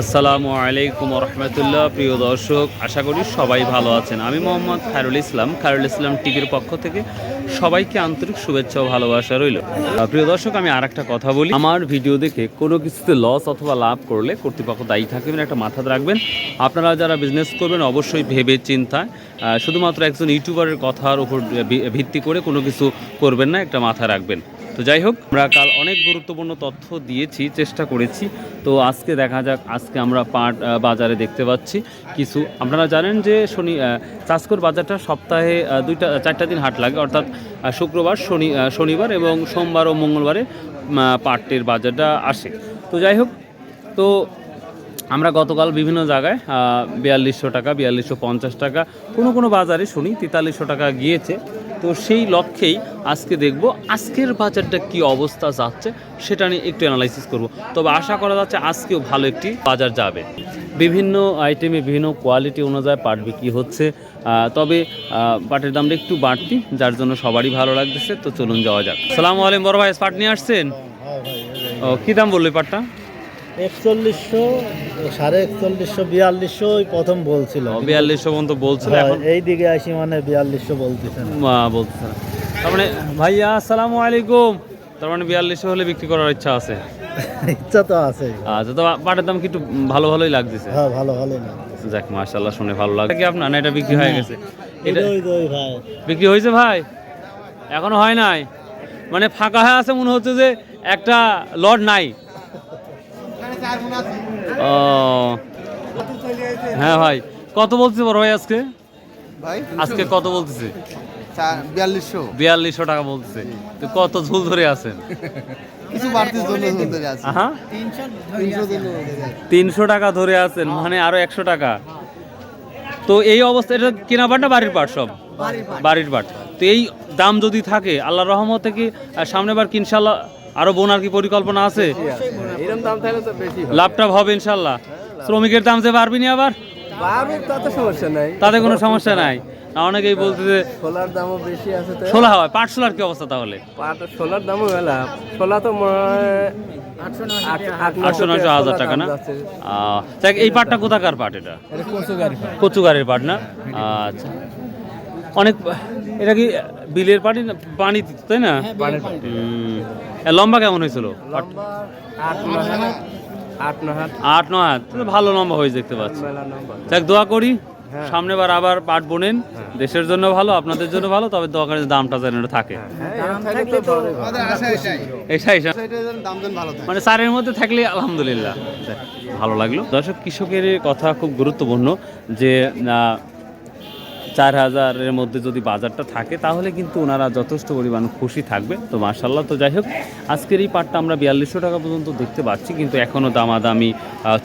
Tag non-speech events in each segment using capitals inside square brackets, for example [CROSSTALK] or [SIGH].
আসসালামু আলাইকুম রহমতুল্লাহ। প্রিয় দর্শক, আশা করি সবাই ভালো আছেন। আমি মোহাম্মদ খায়রুল ইসলাম খায়রুল ইসলাম টিভির পক্ষ থেকে সবাইকে আন্তরিক শুভেচ্ছা ও ভালোবাসা রইল। প্রিয় দর্শক, আমি আর একটা কথা বলি। আমার ভিডিও দেখে কোনো কিছুতে লস অথবা লাভ করলে কর্তৃপক্ষ দায়ী থাকবেন, একটা মাথায় রাখবেন। আপনারা যারা বিজনেস করবেন, অবশ্যই ভেবে চিন্তায় শুধুমাত্র একজন ইউটিউবারের কথার উপর ভিত্তি করে কোনো কিছু করবেন না, একটা মাথায় রাখবেন। তো যাই হোক, আমরা কাল অনেক গুরুত্বপূর্ণ তথ্য দিয়েছি, চেষ্টা করেছি। তো আজকে দেখা যাক, আজকে আমরা পাট বাজারে দেখতে পাচ্ছি কিছু। আপনারা জানেন যে শনি চাষকর বাজারটা সপ্তাহে দুইটা চারটা দিন হাট লাগে। অর্থাৎ শুক্রবার, শনি শনিবার এবং সোমবার ও মঙ্গলবারে পাটের বাজারটা আসে। তো যাই হোক, তো আমরা গতকাল বিভিন্ন জায়গায় বিয়াল্লিশশো টাকা, বিয়াল্লিশশো পঞ্চাশ টাকা, কোনো কোনো বাজারে শুনি তেতাল্লিশশো টাকা গিয়েছে। তো সেই লক্ষ্যেই আজকে দেখব আজকের বাজারটা কি অবস্থা যাচ্ছে সেটা নিয়ে একটু অ্যানালাইসিস করব। তবে আশা করা যাচ্ছে আজকেও ভালো একটি বাজার যাবে। বিভিন্ন আইটেমে বিভিন্ন কোয়ালিটি অনুযায়ী পাট বিক্রি হচ্ছে। তবে পাটের দামটা একটু বাড়তি যার জন্য সবারই ভালো লাগতেছে। তো চলুন যাওয়া যাক। সালাম আলাইকুম বড় ভাই পাট নিয়ে আসছেন? ও কী দাম বলল পাটটা? একচল্লিশশো সাড়ে একচল্লিশশো বিয়াল্লিশশো প্রথম বলছিল। বিয়াল্লিশশো পর্যন্ত বলছিল হ্যাঁ, এখন? এই দিকে আসি মানে বিয়াল্লিশশো বলতেছে। বলতেছে তার মানে ভাইয়া আসসালামু আলাইকুম। তার মানে বিয়াল্লিশশো হলে বিক্রি করার ইচ্ছা আছে? [LAUGHS] ইচ্ছা তো আছে। আচ্ছা তো পাটের দাম কি একটু ভালো ভালোই লাগতেছে? হ্যাঁ ভালো ভালো না যাক মাশাল্লাহ শুনে ভালো লাগে কি আপনার না এটা বিক্রি হয়ে গেছে? এটা তো ওই ভাই। বিক্রি হয়েছে ভাই? এখনও হয় নাই? মানে ফাঁকা হয়ে আছে মনে হচ্ছে যে একটা লট নাই। ও। হ্যাঁ ভাই কত বলছে বড় ভাই আজকে? ভাই আজকে কত বলতেছে? বিয়াল্লিশশো। বিয়াল্লিশশো টাকা বলতেছে। তো কত ঝুল ধরে আছেন? কিছু তিনশো টাকা ধরে আছেন মানে আরও একশো টাকা। তো এই অবস্থা এটা কেনা পাট না বাড়ির পাট সব? বাড়ির পাট। তো এই দাম যদি থাকে আল্লাহ রহমত থেকে সামনে বার কি ইনশাল্লাহ আরও বোনার কি পরিকল্পনা আছে? এরকম দাম থাকলে তো বেশি লাভটা হবে ইনশাল্লাহ শ্রমিকের দাম যে বাড়বি নি আবার? তাতে সমস্যা নাই। তাতে কোনো সমস্যা নাই। অনেকেই বলতে যে সোলার দামও বেশি আছে তো। ছোলা হয় পাট ছোলার কি অবস্থা তাহলে? পাট সোলার দামও মেলা। সোলা তো আটশো নয়শো হাজার টাকা না? দেখ, এই পাটটা কোথাকার পাট এটা? কচুগারের পাট না? আচ্ছা। অনেক এটা কি বিলের পানি না পানি তাই না? লম্বা কেমন হয়েছিল? আট নয় হাত। ভালো লম্বা হয়েছে দেখতে পাচ্ছি। দেখ দোয়া করি। সামনে বার আবার পাট বোনেন। দেশের জন্য ভালো আপনাদের জন্য ভালো তবে দোয়া করি দামটা যেন থাকে। মানে চারের মধ্যে থাকলে আলহামদুলিল্লাহ। ভালো লাগল। দর্শক কৃষকের কথা খুব গুরুত্বপূর্ণ যে চার হাজারের মধ্যে যদি বাজারটা থাকে তাহলে কিন্তু ওনারা যথেষ্ট পরিমাণ খুশি থাকবে। তো মার্শাল্লাহ তো যাই হোক আজকের এই পাটটা আমরা বিয়াল্লিশশো টাকা পর্যন্ত দেখতে পাচ্ছি কিন্তু এখনও দামাদামি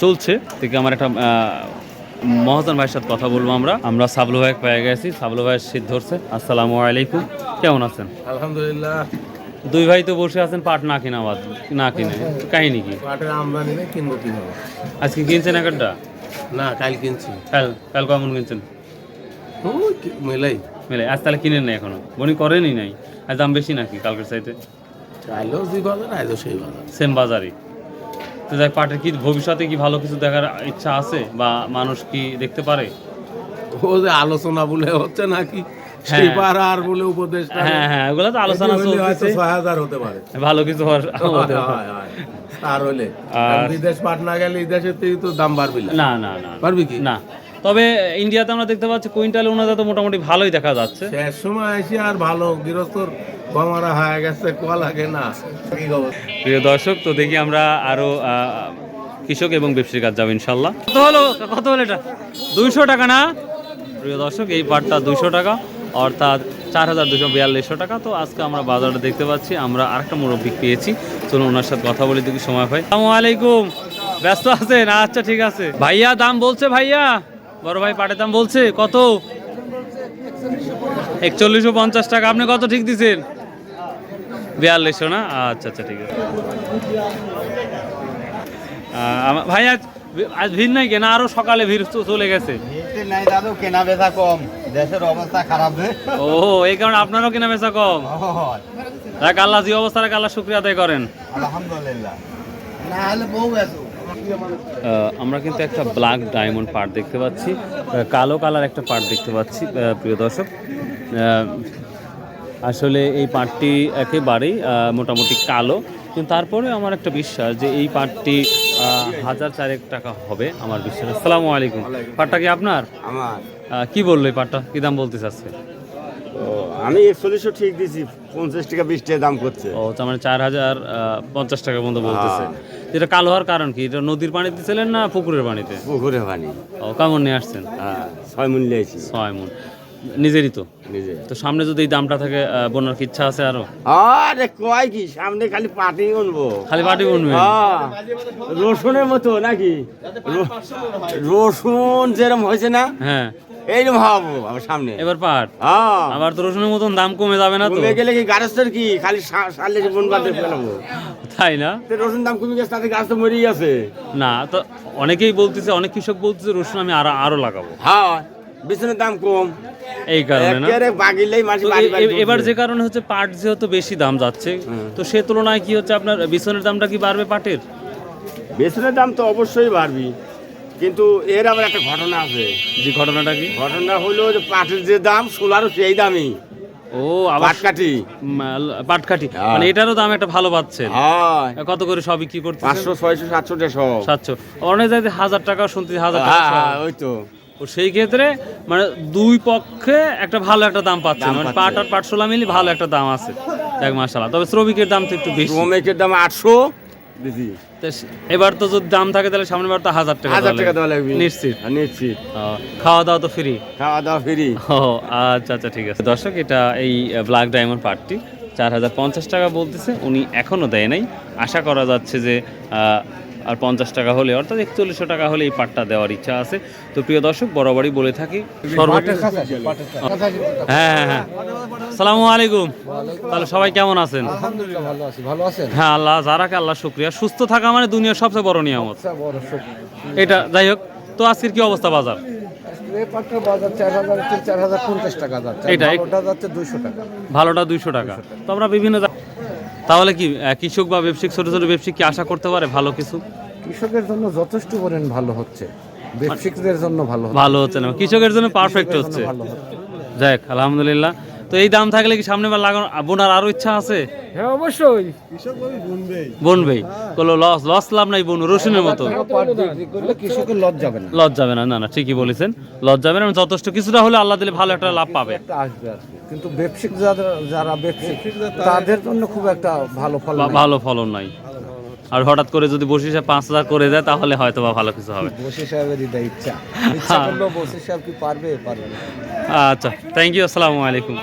চলছে। থেকে আমার একটা মহাজন ভাইয়ের সাথে কথা বলব আমরা। আমরা সাবলু ভাই পেয়ে গেছি। সাবলু ভাইয়ের শীত ধরছে। আসসালামু আলাইকুম। কেমন আছেন? আলহামদুলিল্লাহ। দুই ভাই তো বসে আছেন পাট না কিনা বাদ না কিনে। কাহিনি কি? পাটের আমদানি নেই কিনবো কিনবো। আজকে কিনছেন একটা? না কাল কিনছি। কাল কাল কেমন কিনছেন? ওই কি- মেলাই। আজ তাহলে কিনেন না এখনও? বনি করেনই নাই। আর দাম বেশি নাকি কালকের চাইতে? চাইলেও যে বাজার আইলো সেই বাজার সেম বাজারই। তো দেখ পাটের কি ভবিষ্যতে কি ভালো কিছু দেখার ইচ্ছা আছে? বা মানুষ কি দেখতে পারে? ও যে আলোচনা বলে হচ্ছে নাকি? আর বলে উপদেশ হ্যাঁ হ্যাঁ ওগুলো তো আলোচনা চলতেছে। হতে পারে। ভালো কিছু হতে পারে। আর হলে আর- বিদেশ পাট না গেলে তো দাম বাড়বি না না না। না পারবি কি? না। তবে ইন্ডিয়াতে আমরা দেখতে পাচ্ছি কুইন্টাল ওনাদের তো মোটামুটি ভালোই দেখা যাচ্ছে। শেষ সময় এসে আর ভালো গৃহস্থর গমারা হয়ে গেছে কোয়া লাগে না। প্রিয় দর্শক তো দেখি আমরা আরও কৃষক এবং ব্যবসায়ীর কাজ যাব ইনশাল্লাহ কত হলো? কত হলো এটা? দুইশো টাকা না? প্রিয় দর্শক এই পাটটা দুইশো টাকা অর্থাৎ চার হাজার দুশো বিয়াল্লিশশো টাকা। তো আজকে আমরা বাজারে দেখতে পাচ্ছি আমরা আরেকটা মুরব্বী পেয়েছি। চলুন ওনার সাথে কথা বলে দেখি সময় পাই আসসালামু আলাইকুম। ব্যস্ত আছেন? আচ্ছা ঠিক আছে। ভাইয়া দাম বলছে ভাইয়া। বড় ভাই পাটের দাম বলছে কত? একচল্লিশশো পঞ্চাশ টাকা। আপনি কত ঠিক দিচ্ছেন বিয়াল্লিশশো না? আচ্ছা আচ্ছা ঠিক আছে। ভাই আজ আজ ভিড় নাই কেনা? আরও সকালে ভিড় তো চলে গেছে। নাই দাদু কেনা বেচা কম। দেশের অবস্থা খারাপ রে। ও এই কারণে আপনারও কেনা বেচা কম রাখ আল্লাহ অবস্থা রাখ আল্লাহ শুক্রিয়া আদায় করেন। আলহামদুলিল্লাহ। না হলে বউ বেচো আমরা কিন্তু একটা ব্ল্যাক ডায়মন্ড পার্ট দেখতে পাচ্ছি কালো কালার একটা পার্ট দেখতে পাচ্ছি প্রিয় দর্শক। আসলে এই পার্টটি একেবারেই মোটামুটি কালো। কিন্তু তারপরে আমার একটা বিশ্বাস যে এই পার্টটি আহ, হাজার চারেক টাকা হবে আমার বিশ্বাস। আসসালামু আলাইকুম। পার্টটা কি আপনার? আমার। কি বলল এই পার্টটা কি দাম বলতে চাচ্ছে? ও, আমি একচল্লিশশো ঠিক দিছি পঞ্চাশ টাকা বিশ টাকা দাম করছে। ও তার মানে চার হাজার পঞ্চাশ টাকা পর্যন্ত বলতেছে। এটা কালো হওয়ার কারণ কি? এটা নদীর পানিতে ছিলেন না পুকুরের পানিতে? পুকুরের পানি। ও কেমন নিয়ে আসছেন? হ্যাঁ ছয় মূল্য আছি ছয় মন নিজেরই তো। তো সামনে যদি এই দামটা থাকে বোনার কি ইচ্ছা আছে আরও? আরে কয় কি সামনে খালি পাটি উনবো খালি পাটি বনবে হ্যাঁ, রসুনের মতো নাকি? রসুন যেরকম হয়েছে না হ্যাঁ। এইরকম হব আমার সামনে। এবার পাট? হ্যাঁ। আবার তো রসুনের মতন দাম কমে যাবে না তো? গেলে কি গারস্থের কি? খালি সা- সারলে যে বন বাঁধতে ফেলাবো তাই না? তো রসুন দাম কমে গেছে তাতে গাছ তো মরেই আছে। না তো অনেকেই বলতেছে অনেক কৃষক বলতেছে রসুন আমি আরও আরও লাগাবো। হ্যাঁ। বিছনের দাম কম। এই কারণে না? এবার যে কারণে হচ্ছে পাট যেহেতু বেশি দাম যাচ্ছে তো সে তুলনায় কি হচ্ছে আপনার বিছনের দামটা কি বাড়বে পাটের? বেসনের দাম তো অবশ্যই বাড়বি কিন্তু এর আবার একটা ঘটনা আছে। যে ঘটনাটা কি? ঘটনা হলো যে পাটের যে দাম সোলারও সেই দামই। ও পাটকাঠি। পাটকাঠি। হ্যাঁ। মানে এটারও দাম একটা ভালো পাচ্ছেন কত করে সবই কি করতে পাঁচশো ছয়শো সাতশো দেড়শো। সাতশো। অনেক জায়গায় হাজার টাকা শুনতে হাজার টাকা হ্যাঁ হ্যাঁ সহ। ওই তো। তো সেই ক্ষেত্রে মানে দুই পক্ষে একটা ভালো একটা দাম পাচ্ছে মানে পাট আর পাটশোলা মিলি ভালো একটা দাম আছে এক মাসালা তবে শ্রমিকের দাম তো একটু বেশি। শ্রমিকের দাম আটশো। এবার তো যদি দাম থাকে তাহলে সামনে বার তো হাজার টাকা হাজার টাকা দেওয়া লাগবে। নিশ্চিত। হ্যাঁ, নিশ্চিত। খাওয়া দাওয়া তো ফ্রি খাওয়া দাওয়া ফ্রি ও আচ্ছা আচ্ছা ঠিক আছে। দর্শক এটা এই ব্ল্যাক ডায়মন্ড পার্টটি চার হাজার পঞ্চাশ টাকা বলতেছে। উনি এখনও দেয় নাই। আশা করা যাচ্ছে যে আর পঞ্চাশ টাকা হলে অর্থাৎ একচল্লিশশো টাকা হলে এই পাটটা দেওয়ার ইচ্ছা আছে। তো প্রিয় দর্শক বরাবরই বলে থাকি হ্যাঁ হ্যাঁ হ্যাঁ। সালামু আলাইকুম। তাহলে সবাই কেমন আছেন? আলহামদুলিল্লাহ ভালো আছি। ভালো আছেন? হ্যাঁ আল্লাহ যারাকে আল্লাহ শুক্রিয়া। সুস্থ থাকা মানে দুনিয়ার সবচেয়ে বড় নিয়ামত। এটা যাই হোক তো আজকের কি অবস্থা বাজার? ভালোটা দুইশো টাকা। তো আমরা বিভিন্ন তাহলে কি কৃষক বা ব্যবসায়িক ছোট ছোট ব্যবসায়িক কি আশা করতে পারে ভালো কিছু? কৃষকের জন্য যথেষ্ট পরিমাণ ভালো হচ্ছে। ব্যবসায়িকদের জন্য ভালো ভালো হচ্ছে না। কৃষকের জন্য পারফেক্ট হচ্ছে। যাক আলহামদুলিল্লাহ। তো এই দাম থাকলে কি সামনে বার লাগানো বোনার আরও ইচ্ছা আছে? হ্যাঁ অবশ্যই। বনবেই। কোনো লস লস লাভ নাই বনু রসুনের মতো। কৃষকের লস যাবে না। যাবে না না না ঠিকই বলেছেন। লস যাবে না যথেষ্ট কিছুটা হলে আল্লাহ দিলে ভালো একটা লাভ পাবে। আসবে কিন্তু ব্যবসায়িক যারা যারা ব্যবসায়িক তাদের জন্য খুব একটা ভালো ফল ভালো ফলন নাই। আর হঠাৎ করে যদি বসে পাঁচ হাজার করে দেয় তাহলে হয়তো বা ভালো কিছু হবে। বসি সাহেবের এটা ইচ্ছা। ইচ্ছা করলেও বসি সাহেব কি পারবে পারবে আচ্ছা থ্যাংক ইউ আসসালামু আলাইকুম।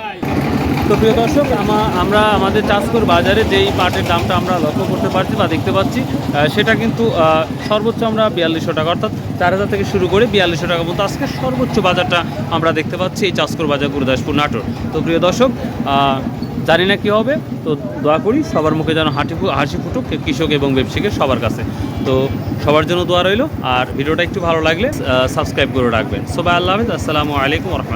তো প্রিয় দর্শক, আমা- আমরা আমাদের চাষকর বাজারে যেই পাটের দামটা আমরা লক্ষ্য করতে পারছি বা দেখতে পাচ্ছি সেটা কিন্তু সর্বোচ্চ আমরা বিয়াল্লিশশো টাকা, অর্থাৎ চার হাজার থেকে শুরু করে বিয়াল্লিশশো টাকা পর্যন্ত আজকে সর্বোচ্চ বাজারটা আমরা দেখতে পাচ্ছি এই চাষকর বাজার গুরুদাসপুর নাটোর। তো প্রিয় দর্শক জানি না কী হবে, তো দোয়া করি সবার মুখে যেন হাঁটি হাসি ফুটুক কৃষক এবং ব্যবসায়ীকে সবার কাছে। তো সবার জন্য দোয়া রইল, আর ভিডিওটা একটু ভালো লাগলে সাবস্ক্রাইব করে রাখবেন। সবাই আল্লাহ হাফিজ, আসসালামু আলাইকুম রহমতুল্লাহ।